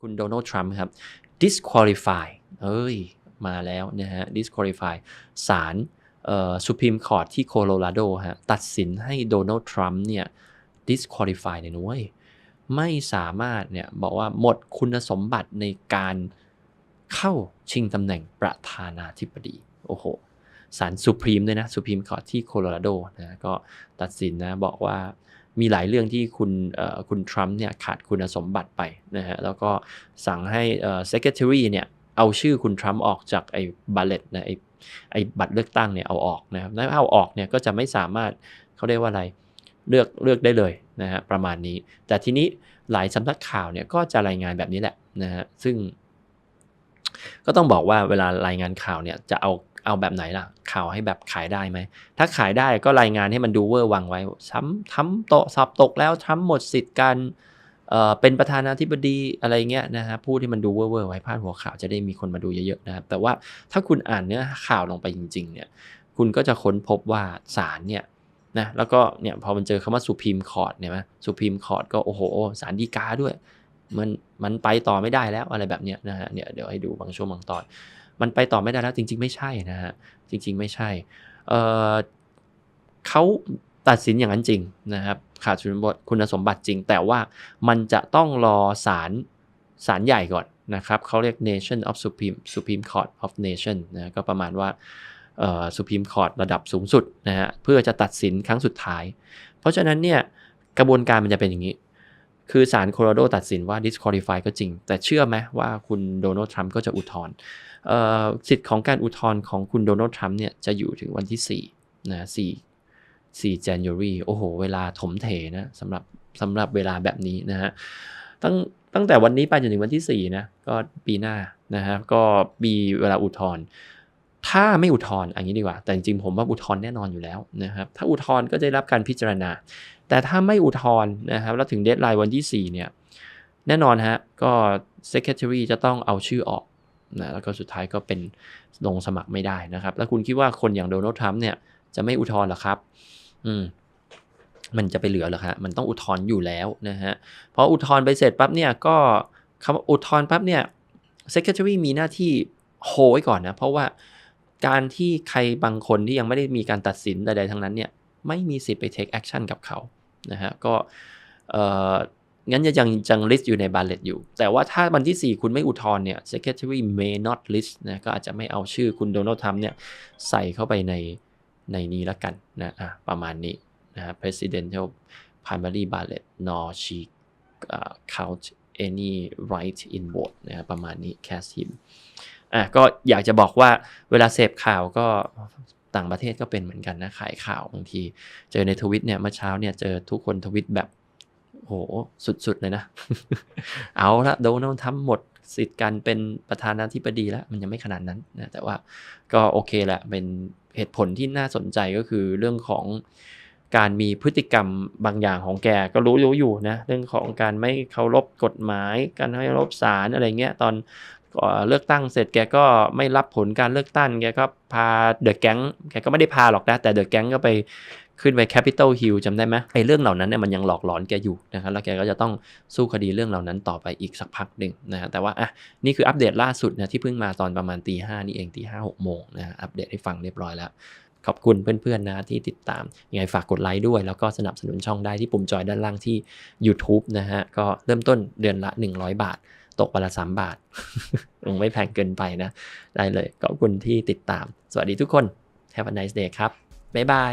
คุณโดนัลด์ทรัมป์ครับ disqualify เอ้ย มาแล้วนะฮะ disqualify ศาลเอ่อ Supreme Court ที่โคโลราโดฮะตัดสินให้โดนัลด์ทรัมป์เนี่ย disqualify เนี่ยนุ้ยไม่สามารถเนี่ยบอกว่าหมดคุณสมบัติในการเข้าชิงตำแหน่งประธานาธิบดี โอ้โหศาลสุพรีมด้วยนะสุพรีมคอร์ทที่โคโลราโดนะก็ตัดสินนะบอกว่า มีหลายเรื่องที่คุณคุณทรัมป์เนี่ยขาดคุณสมบัติไปนะฮะแล้วก็สั่งให้เอ่อ secretary เนี่ยเอาชื่อคุณทรัมป์ออกจากไอ้บัลเลตนะไอ้ไอ้บัตรเลือกตั้งเนี่ยเอาออกนะครับถ้าเอาออกเนี่ยก็จะไม่สามารถเขาเรียกว่าอะไรเลือกเลือกได้เลยนะฮะประมาณนี้ แต่ทีนี้หลายสำนักข่าวเนี่ยก็จะรายงานแบบนี้แหละนะฮะซึ่ง ก็ต้องบอกว่าเวลารายงานข่าวเนี่ยจะเอา เอาแบบไหนล่ะข่าวให้แบบขายได้ไหม ถ้าขายได้ก็รายงานให้มันดูเวอร์วังไว้ซ้ำทำโตสอบตกแล้วทั้งหมดสิทธิ์การเอ่อเป็นประธานาธิบดีอะไรเงี้ยนะฮะพูดที่มันดูเวอร์เวอร์ไว้พาดหัวข่าวจะได้มีคนมาดูเยอะๆนะครับแต่ว่าถ้าคุณอ่านเนื้อข่าวลงไปจริงๆเนี่ยคุณก็จะค้นพบว่าศาลเนี่ยนะแล้วก็เนี่ยพอมันเจอคำว่าสุพีมคอร์ดเนี่ยนะสุพีมคอร์ดก็โอ้โหศาลฎีกาด้วย มันมันไปต่อไม่ได้แล้วอะไรแบบเนี้ยนะฮะเนี่ยเดี๋ยวให้ดูบางช่วงบางตอน มันไปต่อไม่ได้แล้วจริง ๆ ไม่ใช่นะฮะจริง ๆ ไม่ใช่เออเขาตัดสินอย่างนั้นจริงนะครับขาดคุณสมบัติคุณสมบัติจริง แต่ว่ามันจะต้องรอศาลศาลใหญ่ก่อนนะครับเขาเรียก Nation of Supreme Supreme Court of Nation นะก็ประมาณว่าเอ่อ Supreme Court ระดับสูงสุดนะฮะเพื่อจะตัดสินครั้งสุดท้าย เพราะฉะนั้นเนี่ยกระบวนการมันจะเป็นอย่างนี้ คือศาลโคโลราโดตัดสินว่า disqualify ก็จริง แต่เชื่อไหมว่าคุณโดนัลด์ทรัมป์ก็จะอุทธรณ์สิทธิ์ของการอุทธรณ์ของคุณโดนัลด์ทรัมป์เนี่ยจะอยู่ถึงวันที่4นะ4 4 January โอ้โห เวลาถมเถนะสำหรับสำหรับเวลาแบบนี้นะฮะตั้งตั้งแต่วันนี้ไปจนถึงวันที่ 4 นะ ก็ปีหน้านะฮะก็มีเวลาอุทธรณ์ถ้าไม่อุทธรณ์อันนี้ดีกว่า แต่จริงๆผมว่าอุทธรณ์แน่นอนอยู่แล้วนะครับ ถ้าอุทธรณ์ก็จะได้รับการพิจารณา แต่ถ้าไม่อุทธรณ์นะครับแล้วถึงเดทไลน์วันที่ 4 เนี่ย แน่นอนฮะ ก็ Secretary จะต้องเอาชื่อออกนะแล้วก็สุดท้ายก็เป็นลงสมัครไม่ได้นะครับ แล้วคุณคิดว่าคนอย่างโดนัลด์ทรัมป์เนี่ย จะไม่อุทธรณ์หรอครับ อืมมันจะไปเหลือหรอฮะมันต้องอุทธรณ์อยู่แล้วนะฮะพออุทธรณ์ไปเสร็จปั๊บเนี่ยก็คำว่าอุทธรณ์ปั๊บเนี่ย Secretary มีหน้าที่โฮไว้ก่อนนะ เพราะว่าการที่ใครบางคนที่ยังไม่ได้มีการตัดสินใดๆทั้งนั้นเนี่ย ไม่มีสิทธิ์ไป take action กับเขา นะฮะก็งั้นยังยังลิสต์อยู่ในบาลเลตอยู่ แต่ว่าถ้าวันที่ 4 คุณไม่อุทธรณ์เนี่ย secretary may not list นะก็อาจจะไม่เอาชื่อคุณโดนัลด์ทรัมป์เนี่ยใส่เข้าไปในในนี้ละกันนะอะประมาณนี้นะฮะ presidential primary ballot nor she uh, count any right in vote นะฮะประมาณนี้ cast him อะก็อยากจะบอกว่าเวลาเสพข่าวก็ ต่างประเทศก็เป็นเหมือนกันนะขายข่าวบางที เจอในทวิตเนี่ยเมื่อเช้าเนี่ยเจอทุกคนทวิตแบบโหสุดๆเลยนะ เอาละโดนัลด์ทำหมดสิทธิ์การเป็นประธานาธิบดีแล้ว มันยังไม่ขนาดนั้นนะแต่ว่าก็โอเคแหละ เป็นเหตุผลที่น่าสนใจก็คือเรื่องของการมีพฤติกรรมบางอย่างของแกก็รู้รู้อยู่นะ เรื่องของการไม่เคารพกฎหมาย การไม่เคารพศาลอะไรเงี้ยตอน เลือกตั้งเสร็จแกก็ไม่รับผลการเลือกตั้งแกก็พาเดอะแก๊งแกก็ไม่ได้พาหรอกนะ แต่เดอะแก๊งก็ไปขึ้นไปแคปิตอลฮิลจำได้ไหมไอ้เรื่องเหล่านั้นเนี่ยมันยังหลอกหลอนแกอยู่นะครับแล้วแกก็จะต้องสู้คดีเรื่องเหล่านั้นต่อไปอีกสักพักหนึ่งนะฮะแต่ว่าอะนี่คืออัปเดตล่าสุดนะที่เพิ่งมาตอนประมาณตีห้านี่เองตีห้าหกโมงนะอัปเดตให้ฟังเรียบร้อยแล้ว ขอบคุณเพื่อนๆนะที่ติดตามยังไงฝากกดไลค์ด้วย แล้วก็สนับสนุนช่องได้ที่ปุ่มจอยด้านล่างที่ YouTube นะฮะก็เริ่มต้นเดือนละ 100 บาท ตกวันละ3บาทยังไม่แพงเกินไปนะ ได้เลยขอบคุณที่ติดตาม สวัสดีทุกคน Have a nice day ครับ บ๊ายบาย